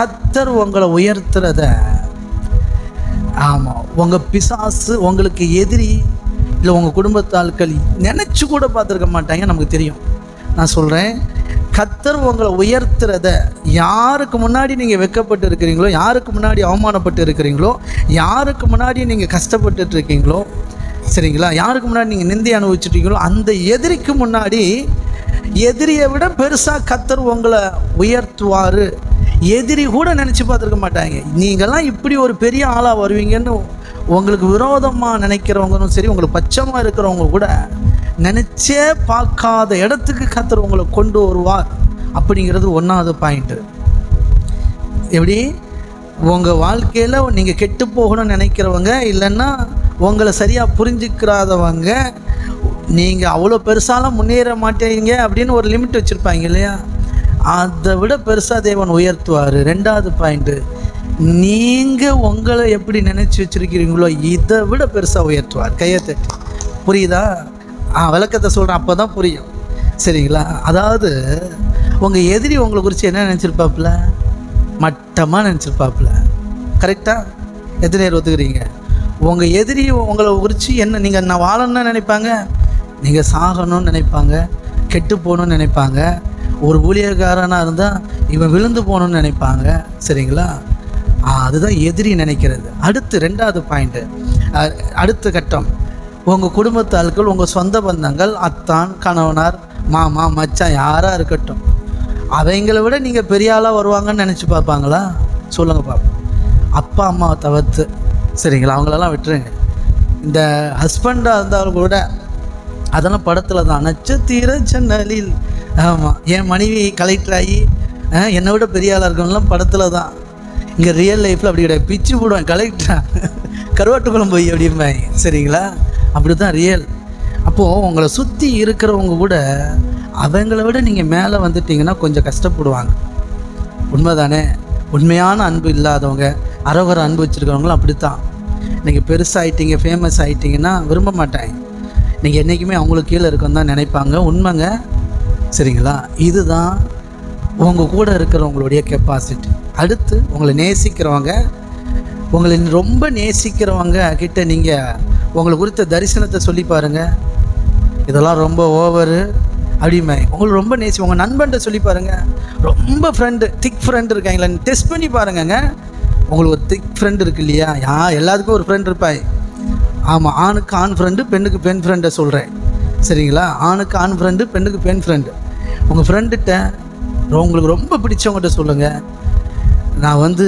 கத்தர் உங்களை உயர்த்துறத. ஆமாம் உங்கள் பிசாசு உங்களுக்கு எதிரி இல்லை உங்கள் குடும்பத்தாட்கள் நினச்சி கூட பார்த்துருக்க மாட்டாங்க நமக்கு தெரியும். நான் சொல்கிறேன் கத்தர் உங்களை உயர்த்துறத யாருக்கு முன்னாடி நீங்கள் வெக்கப்பட்டு இருக்கிறீங்களோ யாருக்கு முன்னாடி அவமானப்பட்டு இருக்கிறீங்களோ யாருக்கு முன்னாடி நீங்கள் கஷ்டப்பட்டு இருக்கீங்களோ சரிங்களா? யாருக்கு முன்னாடி நீங்கள் நிந்தி அனுபவிச்சுட்டீங்களோ அந்த எதிரிக்கு முன்னாடி எதிரியை விட பெருசாக கத்தர் உங்களை உயர்த்துவார். எதிரி கூட நினச்சி பார்த்துருக்க மாட்டாங்க. நீங்கள்லாம் இப்படி ஒரு பெரிய ஆளாக வருவீங்கன்னு உங்களுக்கு விரோதமாக நினைக்கிறவங்களும் சரி உங்களுக்கு பச்சமாக இருக்கிறவங்க கூட நினச்சே பார்க்காத இடத்துக்கு கத்துற உங்களை கொண்டு வருவார். அப்படிங்கிறது ஒன்றாவது பாயிண்ட்டு எப்படி? உங்கள் வாழ்க்கையில் நீங்கள் கெட்டு போகணும்னு நினைக்கிறவங்க இல்லைன்னா உங்களை சரியாக புரிஞ்சுக்கிறாதவங்க நீங்கள் அவ்வளோ பெருசாலாம் முன்னேற மாட்டேங்க அப்படின்னு ஒரு லிமிட் வச்சுருப்பாங்க இல்லையா? அதை விட பெருசாக தேவன் உயர்த்துவார். ரெண்டாவது பாயிண்ட்டு நீங்கள் உங்களை எப்படி நினச்சி வச்சுருக்கிறீங்களோ இதை விட பெருசாக உயர்த்துவார். கையை தட்டி. புரியுதா? ஆ விளக்கத்தை சொல்கிறேன் அப்போ தான் புரியும். சரிங்களா? அதாவது உங்கள் எதிரி உங்களை குறித்து என்ன நினச்சிருப்பாப்புல? மட்டமாக நினச்சிருப்பாப்புல. கரெக்டாக எத்தனை நேரம் ஒத்துக்கிறீங்க? உங்கள் எதிரி உங்களை குறித்து என்ன நீங்கள் நான் வாழணும்னு நினைப்பாங்க? நீங்கள் சாகணும்னு நினைப்பாங்க. கெட்டு போகணும்னு நினைப்பாங்க. ஒரு ஊழியக்காரனாக இருந்தால் இவன் விழுந்து போகணும்னு நினைப்பாங்க. சரிங்களா? அதுதான் எதிரி நினைக்கிறது. அடுத்து ரெண்டாவது பாயிண்ட்டு அடுத்த கட்டம். உங்கள் குடும்பத்து ஆட்கள் உங்கள் சொந்த பந்தங்கள் அத்தான் கணவனார் மாமா மச்சான் யாராக இருக்கட்டும். அவங்கள விட நீங்கள் பெரிய ஆளாக வருவாங்கன்னு நினச்சி பார்ப்பாங்களா? சொல்லுங்கள் பார்ப்போம் அப்பா அம்மாவை தவிர்த்து. சரிங்களா? அவங்களெல்லாம் விட்டுருங்க. இந்த ஹஸ்பண்டாக இருந்தாலும் கூட அதெல்லாம் படத்தில் தான். நட்சத்திர சென்னலில் ஆமாம் என் மனைவி கலெக்டர் ஆகி என்னை விட பெரிய ஆளாக இருக்கவங்களாம் படத்தில் தான் இங்கே ரியல் லைஃப்பில் அப்படி கிடையாது. பிச்சு போடுவேன் கலெக்டரா கருவாட்டுக்குளம் போய் அப்படிம்பாங்க. சரிங்களா? அப்படி தான் ரியல் அப்போது உங்களை சுற்றி இருக்கிறவங்க கூட அவங்கள விட நீங்கள் மேலே வந்துட்டீங்கன்னா கொஞ்சம் கஷ்டப்படுவாங்க. உண்மைதானே? உண்மையான அன்பு இல்லாதவங்க அறகுற அன்பு வச்சிருக்கிறவங்களும் அப்படி தான் நீங்கள் பெருசாகிட்டீங்க ஃபேமஸ் ஆகிட்டீங்கன்னா விரும்ப மாட்டாங்க. நீங்கள் என்றைக்குமே அவங்களுக்கு கீழே இருக்கணும் தான் நினைப்பாங்க. உண்மைங்க. சரிங்களா? இதுதான் உங்கள் கூட இருக்கிறவங்களுடைய கெப்பாசிட்டி அடுத்து உங்களை நேசிக்கிறவங்க உங்களை ரொம்ப நேசிக்கிறவங்க கிட்ட நீங்கள் உங்களை குறித்த தரிசனத்தை சொல்லி பாருங்கள் இதெல்லாம் ரொம்ப ஓவரு அப்படிமே. உங்களை ரொம்ப நேசி உங்கள் நண்பன்ட்ட சொல்லி பாருங்கள் ரொம்ப ஃப்ரெண்டு திக் ஃப்ரெண்டு இருக்காங்களா டெஸ்ட் பண்ணி பாருங்கங்க. உங்களுக்கு ஒரு திக் ஃப்ரெண்டு இருக்கு இல்லையா? யா எல்லாத்துக்கும் ஒரு ஃப்ரெண்ட் இருப்பாய். ஆமாம் ஆணுக்கு ஆண் ஃப்ரெண்டு பெண்ணுக்கு பெண் ஃப்ரெண்டை சொல்கிறேன் சரிங்களா? ஆணுக்கு ஆண் ஃப்ரெண்டு பெண்ணுக்கு பெண் ஃப்ரெண்டு உங்கள் ஃப்ரெண்டுகிட்ட உங்களுக்கு ரொம்ப பிடிச்சவங்ககிட்ட சொல்லுங்கள் நான் வந்து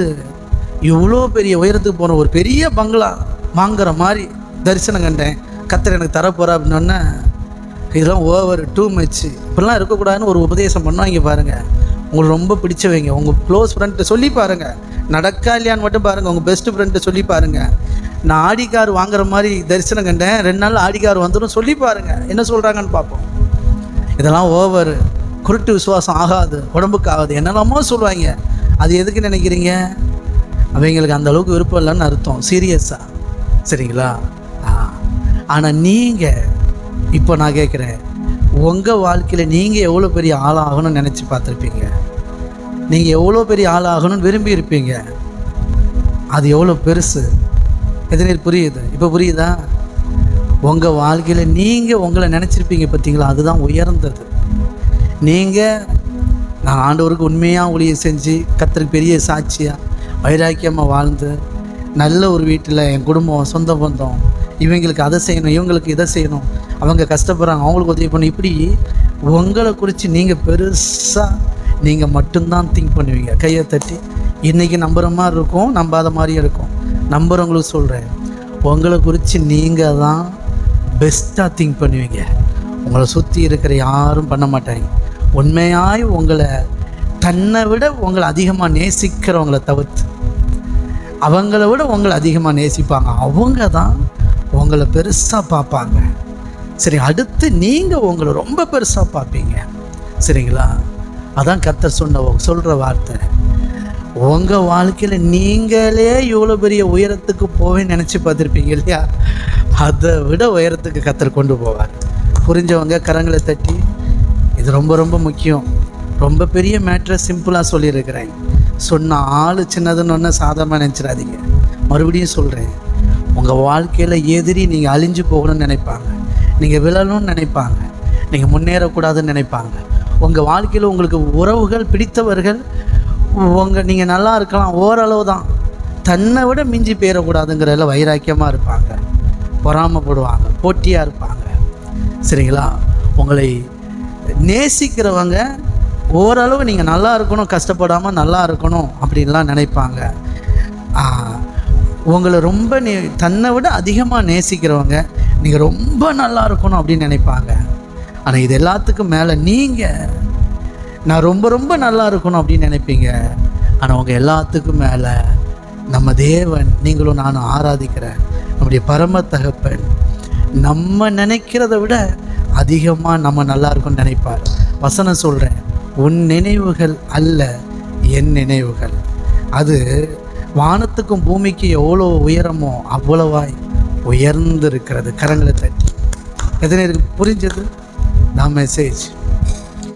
இவ்வளோ பெரிய உயரத்துக்கு போன ஒரு பெரிய பங்களா வாங்குற மாதிரி தரிசனம் கண்டேன். கத்தர் எனக்கு தரப்போகிறா அப்படின்னோடனே இதெல்லாம் ஓவர் டூ மச் இப்படிலாம் இருக்கக்கூடாதுன்னு ஒரு உபதேசம் பண்ணுவாங்க பாருங்கள் உங்களுக்கு ரொம்ப பிடிச்சவங்க. உங்கள் க்ளோஸ் ஃப்ரெண்ட்டை சொல்லி பாருங்கள் நடக்கா இல்லையான்னு மட்டும் பாருங்கள் உங்கள் பெஸ்ட் ஃப்ரெண்ட்டை சொல்லி பாருங்கள் நான் ஆடி கார் வாங்குற மாதிரி தரிசனம் கண்டேன். ரெண்டு நாள் ஆடி கார் வந்துடும் சொல்லி பாருங்கள் என்ன சொல்கிறாங்கன்னு பார்ப்போம். இதெல்லாம் ஓவர் குருட்டு விசுவாசம் ஆகாது. உடம்புக்கு ஆகாது. என்னெல்லாமோ சொல்லுவாங்க. அது எதுக்கு நினைக்கிறீங்க? அவங்களுக்கு அந்த அளவுக்கு விருப்பம் இல்லைன்னு அர்த்தம். சீரியஸாக சரிங்களா? ஆனால் நீங்கள் இப்போ நான் கேட்குறேன் உங்கள் வாழ்க்கையில் நீங்கள் எவ்வளோ பெரிய ஆளாகணும்னு நினச்சி பார்த்துருப்பீங்க? நீங்கள் எவ்வளோ பெரிய ஆளாகணும்னு விரும்பி இருப்பீங்க? அது எவ்வளோ பெருசு? எத்தனை புரியுது. இப்போ புரியுதா? உங்கள் வாழ்க்கையில் நீங்கள் உங்களை நினச்சிருப்பீங்க பார்த்தீங்களா அதுதான் உயர்ந்தது. நீங்கள் நான் ஆண்டவருக்கு உண்மையாக ஊழியம் செஞ்சு கத்தருக்கு பெரிய சாட்சியாக வைராக்கியமாக வாழ்ந்து நல்ல ஒரு வீட்டில் என் குடும்பம் சொந்த பந்தம் இவங்களுக்கு அதை செய்யணும் இவங்களுக்கு இதை செய்யணும் அவங்க கஷ்டப்படுறாங்க அவங்களுக்கு உதவி பண்ணணும் இப்படி உங்களை குறித்து நீங்கள் பெருசாக நீங்கள் மட்டும்தான் திங்க் பண்ணுவீங்க. கையை தட்டி இன்றைக்கி நம்புகிற மாதிரி இருக்கும் நம்பாத மாதிரியும் இருக்கும். நம்புகிறவங்களுக்கு சொல்கிறேன் உங்களை குறித்து நீங்கள் தான் பெஸ்ட்டாக திங்க் பண்ணுவீங்க. உங்களை சுற்றி இருக்கிற யாரும் பண்ண மாட்டாங்க. உண்மையாய் உங்களை தன்னை விட உங்களை அதிகமாக நேசிக்கிறவங்கள தவிர்த்து அவங்கள விட உங்களை அதிகமாக நேசிப்பாங்க. அவங்க தான் உங்களை பெருசாக பார்ப்பாங்க. சரி அடுத்து நீங்கள் உங்களை ரொம்ப பெருசாக பார்ப்பீங்க. சரிங்களா? அதான் கத்தர் சொன்ன சொல்கிற வார்த்தை. உங்கள் வாழ்க்கையில் நீங்களே இவ்வளோ பெரிய உயரத்துக்கு போவேன்னு நினச்சி பார்த்துருப்பீங்க இல்லையா? அதை விட உயரத்துக்கு கத்தர் கொண்டு போவார். புரிஞ்சவங்க கரங்களை தட்டி இது ரொம்ப ரொம்ப முக்கியம். ரொம்ப பெரிய மேட்ரை சிம்பிளாக சொல்லியிருக்கிறேன். சொன்ன ஆள் சின்னதுன்னு ஒன்று சாதாரணமாக நினச்சிடாதீங்க. மறுபடியும் சொல்கிறேன் உங்கள் வாழ்க்கையில் எதிரி நீங்கள் அழிஞ்சு போகணும்னு நினைப்பாங்க. நீங்கள் விழணும்னு நினைப்பாங்க. நீங்கள் முன்னேறக்கூடாதுன்னு நினைப்பாங்க. உங்கள் வாழ்க்கையில் உங்களுக்கு உறவுகள் பிடித்தவர்கள் உங்கள் நீங்கள் நல்லா இருக்கலாம் ஓரளவு தான் தன்னை விட மிஞ்சி போயிடக்கூடாதுங்கிறதுல வைராக்கியமாக இருப்பாங்க. பொறாமைப்படுவாங்க போட்டியாக இருப்பாங்க. சரிங்களா? உங்களை நேசிக்கிறவங்க ஓரளவு நீங்கள் நல்லா இருக்கணும் கஷ்டப்படாமல் நல்லா இருக்கணும் அப்படின்லாம் நினைப்பாங்க. உங்களை ரொம்ப நே தன்னை விட அதிகமாக நேசிக்கிறவங்க நீங்கள் ரொம்ப நல்லா இருக்கணும் அப்படின்னு நினைப்பாங்க. ஆனால் இது எல்லாத்துக்கும் மேலே நீங்கள் நான் ரொம்ப ரொம்ப நல்லா இருக்கணும் அப்படின்னு நினைப்பீங்க. ஆனால் உங்கள் எல்லாத்துக்கும் மேலே நம்ம தேவன் நீங்களும் நானும் ஆராதிக்கிறேன் நம்முடைய பரம தகப்பன் நம்ம நினைக்கிறத விட அதிகமாக நம்ம நல்லா இருக்கும்னு நினைப்பார். வசனம் சொல்கிறேன் உன் நினைவுகள் அல்ல என் நினைவுகள். அது வானத்துக்கும் பூமிக்கு எவ்வளோ உயரமோ அவ்வளவாய் உயர்ந்து இருக்கிறது கரங்களை தட்டி. எத்தனை இருக்கு புரிஞ்சது? நான் மெசேஜ்